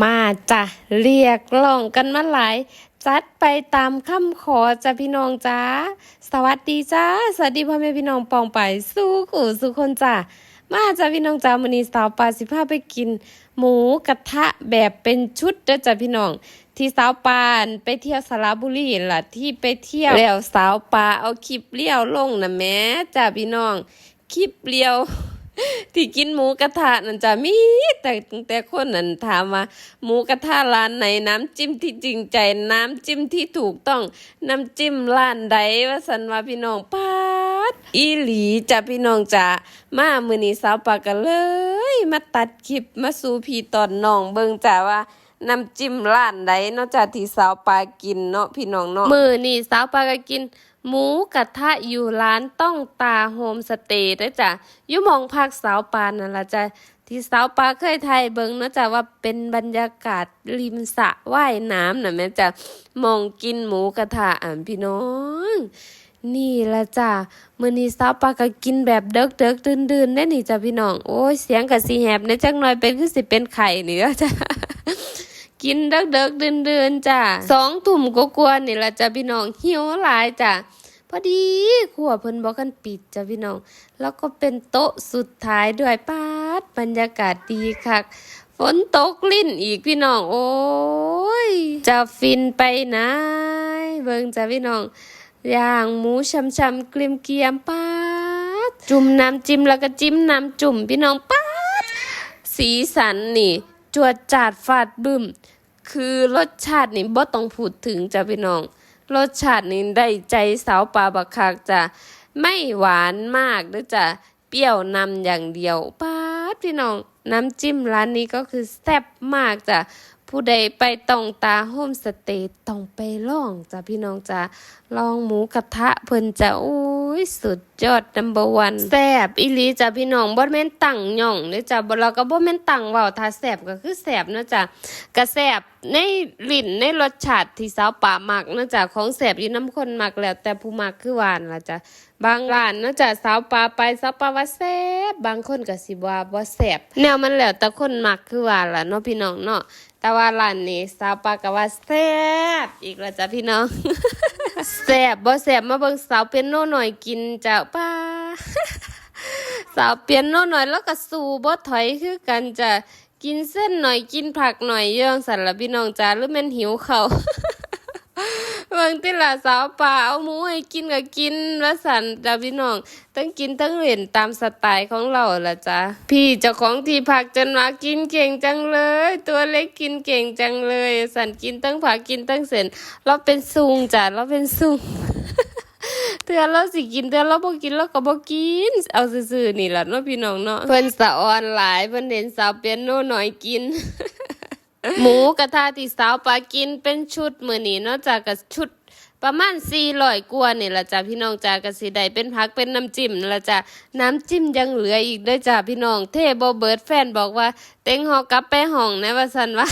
มาจ้ะเรียกร้องกันมาหลาย จัดไปตามคำขอจ้ะพี่น้องจ้าสวัสดีจ้าสวัสดีพ่อแม่พี่น้องปองไปสู้ขู่สู้คนจ้ามาจ้ะพี่น้องจ้ามื้อนี้สาวปลาสิพาไปกิน หมูกระทะแบบเป็นชุดเด้อจ้ะพี่น้อง ที่สาวปานไปเที่ยวสระบุรีล่ะที่ไปเที่ยวแล้วสาวปลาเอาคลิปเลี้ยวลงนะแม่จ้ะพี่น้องคลิปเลี้ยว ที่กินหมูกระทะนั่นจะมีแต่แต่คนนั้นถามว่าหมูกระทะร้านไหนน้ำจิ้มที่จริงใจน้ำจิ้มที่ถูกต้องน้ำจิ้มร้านใดว่าสันว่าพี่น้องปาดอีหลีจ้ะพี่น้องจ้ะมามือนี้สาวปากกันเลย มาตัดคลิปมาสู่พี่ตอนน้องเบิ่งจ้ะว่าน้ำจิ้มร้านใดนอกจากที่สาวปลากินเนาะพี่น้องเนาะมือนี่สาวปลาก็กิน หมูกระทะอยู่ร้านต้องตาโฮมสเตย์ด้วยจ้ะยู่หมองพักสาวปานนั่นละจ้ะที่สาวปลาเคยไทยเบิงเนาะจ้ะว่าเป็นบรรยากาศริมสระว่ายน้ำน่ะแม่จ้ะมองกินหมูกระทะอะพี่น้อง นี่ละจ้ะมื้อนี้สาวปลาก็กินแบบเด็กๆดื่นๆได้นี่จ้ะพี่น้อง โอ้ยเสียงก็สิแหบในจักหน่อยเป็นคือสิเป็นไข่นี่ละจ้ะ กินเด็กเด็กเดินเดินๆจ้ะสองทุ่มก็กวๆนี่ละจ้ะพี่น้องหิวหลายจ้ะพอดีครัวเพิ่นบอกกันปิดจ้ะพี่น้อง แล้วก็เป็นโต๊ะสุดท้ายด้วยปาดบรรยากาศดีคักฝนตกลิ่นอีกพี่น้อง โอ้ย จะฟินไปไหนเบิ่งจ้ะพี่น้อง อย่างหมูช่ำๆเกียมปาดจุ่มน้ำจิ้มแล้วก็จิ้มน้ำจุ่มพี่น้องปาดสีสันนี่ จวดจาดฟาดบึ้ม คือรสชาตินี่บ่ต้องพูดถึงจ้ะพี่น้อง รสชาตินี่ได้ใจสาวปลาบักคักจ้ะไม่หวานมากเด้วยจ้ะเปรี้ยวนำอย่างเดียวป้าดพี่น้อง น้ำจิ้มร้านนี้ก็คือแซ่บมากจ้ะผู้ใดไปต้องตาโฮมสเตย์ต้องไปล่องจ้ะพี่น้องจ้ะลองหมูกระทะเพิ่นจะโอ้ยสุดยอดนัมเบอร์วันแซบอีลีจ้ะพี่น้องบ่แม่นตั้งหย่องเด้จ้ะบ่เราก็บ่แม่นตั้งเว้าถ้าแซบก็คือแซบเนาะจ้ะก็แซบในลิ้นในรสชาติที่สาวป่ามักเนาะจ้ะของแซบอยู่น้ำคนมักแล้ว แต่ผู้มักคือหวานล่ะจ้ะบางร้านเนาะจ้ะสาวป่าไปสาวป่าว่าแซบบางคนก็สิว่าบ่แซบแนวมันแล้วแต่คนมักคือหว่าล่ะเนาะพี่น้องเนาะแต่ว่าร้านนี้สาวป่าก็ว่าแซบอีกแล้วจ้ะพี่น้อง แซบบ่แซบมาเบิ่งสาวเปียโนหน่อยกินจ้ะป้าสาวเปียโนหน่อยแล้วก็สู้บ่ถอยคือกันจ้ะกินเส้นหน่อยกินผักหน่อยเยื่องสันละพี่น้องจ้าหรือแม่นหิวเขาว เบิ่งติล่ะสาวป่าเอาหมูให้กินก็กินว่าสันจ้าพี่น้องทั้งกินทั้งเล่นตามสไตล์ของเราล่ะจ้ะพี่เจ้าของที่พักจนว่ากินเก่งจังเลย ตัวเล็กกินเก่งจังเลย สันกินทั้งผักกินทั้งเส้นเราเป็นซุงจ้ะเราเป็นซุงเตือนเราสิกินเตือนเราบ่กินเราก็บ่กิน เอาซื่อๆนี่ล่ะเนาะพี่น้องเนาะเพิ่นสะออนหลายเพิ่นเห็นสาวเปียโนหน่อยกิน หมูกระทะที่สาวปลากินเป็นชุดมือนี้นาะจากกับชุดประมาณ400กว่านี่ละจ้ะพี่น้องจ้าก็สิได้เป็นผักเป็นน้ำจิ้มละจ้ะน้ำจิ้มยังเหลืออีกด้วยจ้ะพี่น้องเทบ่เบิร์ดแฟนบอกว่า เต็งเฮากลับไปห้องนะว่าซั่นว่า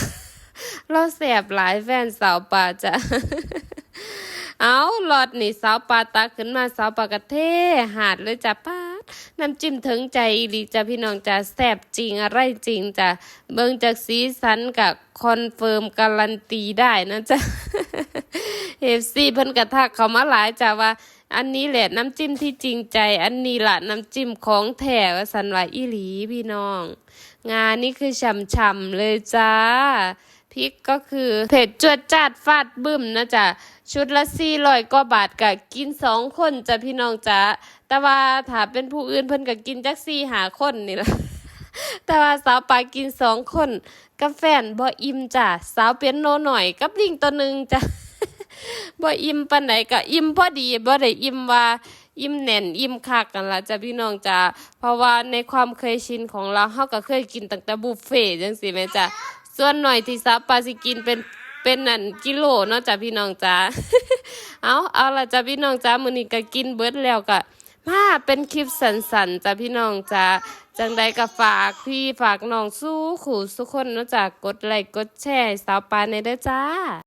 เราแสบหลายแฟนสาวปลาจ้ะเอาหลอดนี่สาวปลาตักขึ้นมาสาวปลากระเทหาดเลยจ้ะป้า น้ำจิ้มถึงใจอีหลีจ้ะพี่น้องจ้ะแซ่บจริงอะไรจริงจ้ะเบิ่งจากสีสันกับคอนเฟิร์มการันตีได้นะจ๊ะเอฟซีเพิ่นกระทักเขามาหลายจ้ะว่าอันนี้แหละน้ำจิ้มที่จริงใจ อันนี้ละน้ำจิ้มของแท้วสันว่าอีหลีพี่น้อง งานนี่คือฉ่ำๆเลยจ้า พริกก็คือเผ็ดจวดจาดฟาดบึ้มนะจ๊ะชุดละสี่ร้อยกว่าบาทกะกินสองคนจ้ะพี่น้องจ้ะแต่ว่าถ้าเป็นผู้อื่นเพิ่นก็กินจักสี่หาคนนี่ละแต่ว่าสาวปากินสองคนกับแฟนบ่อิ่มจ้ะสาวเปียโนหน่อยกับลิงตัวหนึ่งจ้ะบ่อิ่มปานใดก็อิ่มพอดีบ่ได้อิ่มว่าอิ่มแน่นอิ่มคักกันละจ้ะพี่น้องจ้ะเพราะว่าในความเคยชินของเราเฮาก็เคยกินตั้งแต่บุฟเฟ่จังซี่แม่จ้ะ ส่วนหน่อยที่ซับปลาสิกินเป็นเป็นนั่นกิโลเนาะจ้ะพี่น้องจ้าเอาเอาละจ้ะพี่น้องจ้ามื้อนี้ก็กินเบิดแล้วก็มาเป็นคลิปสั้นๆจ้ะพี่น้องจ้าจังใดก็ฝากพี่ฝากน้องสู้ขู่สุกคนเนาะจ้ะกดไลค์กดแชร์สาวปลาในเด้อจ้า